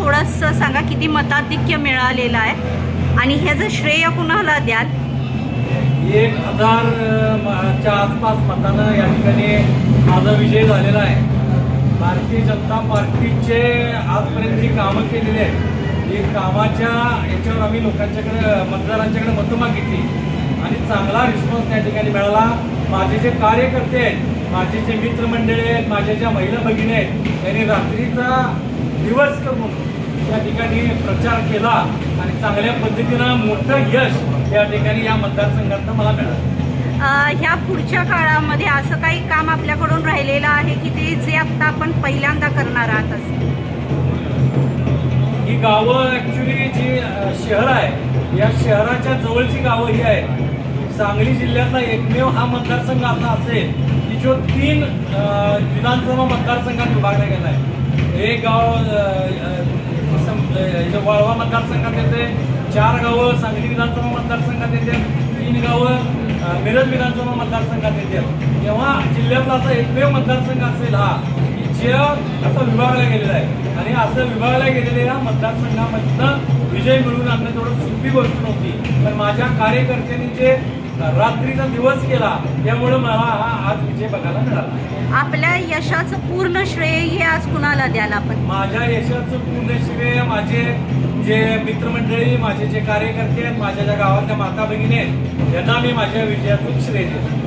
थोडंसं सांगा किती मताधिक्य मिळालेलं आहे. आणि ह्याचं श्रेय कुणाला द्याल? एक हजार आसपास मतानं या ठिकाणी माझा विजय झालेला आहे. भारतीय जनता पार्टीचे आजपर्यंत जी कामं केलेली आहेत ही कामाच्या याच्यावर आम्ही लोकांच्याकडे मतदारांच्याकडे मतं मागितली आणि चांगला रिस्पॉन्स त्या ठिकाणी मिळाला. माझे जे कार्यकर्ते आहेत माझे जे मित्रमंडळी आहेत माझ्या ज्या महिला भगिनी आहेत त्यांनी रात्रीचा दिवस करून त्या ठिकाणी प्रचार केला आणि चांगल्या पद्धतीनं मोठं यश या ठिकाणी या मतदारसंघातनं मला मिळालं. ह्या पुढच्या काळामध्ये असं काही काम आपल्याकडून राहिलेलं आहे की ते जे आता आपण पहिल्यांदा करणार आहात असं? ही गावं ऍक्च्युली जी अ, शहर आहे या शहराच्या जवळची गावं ही आहेत. सांगली जिल्ह्यातला एकमेव हा मतदारसंघ असा असेल की जो तीन अ, विधानसभा मतदारसंघात विभागला गेला आहे. एक गाव अ, अ, इथं वाळवा मतदारसंघात येते चार गावं सांगली विधानसभा मतदारसंघात येते तीन गावं मिरज विधानसभा मतदारसंघात येते. तेव्हा जिल्ह्यातला असा एकमेव मतदारसंघ असेल हा की जे असं विभागला गेलेला आहे. आणि असं विभागला गेलेल्या या मतदारसंघामधनं विजय मिळवून आणणं तेवढं सोपी गोष्ट नव्हती. पण माझ्या कार्यकर्त्यांनी जे रात्रीचा दिवस केला त्यामुळे मला हा आज विजय बघायला मिळाला. आपल्या यशाचं पूर्ण श्रेय हे आज कुणाला द्याल आपण? माझ्या यशाचं पूर्ण श्रेय माझे जे मित्रमंडळी माझे जे कार्यकर्ते आहेत माझ्या ज्या गावातल्या माता भगिनी आहेत यांना मी माझ्या विजयातून श्रेय देतो.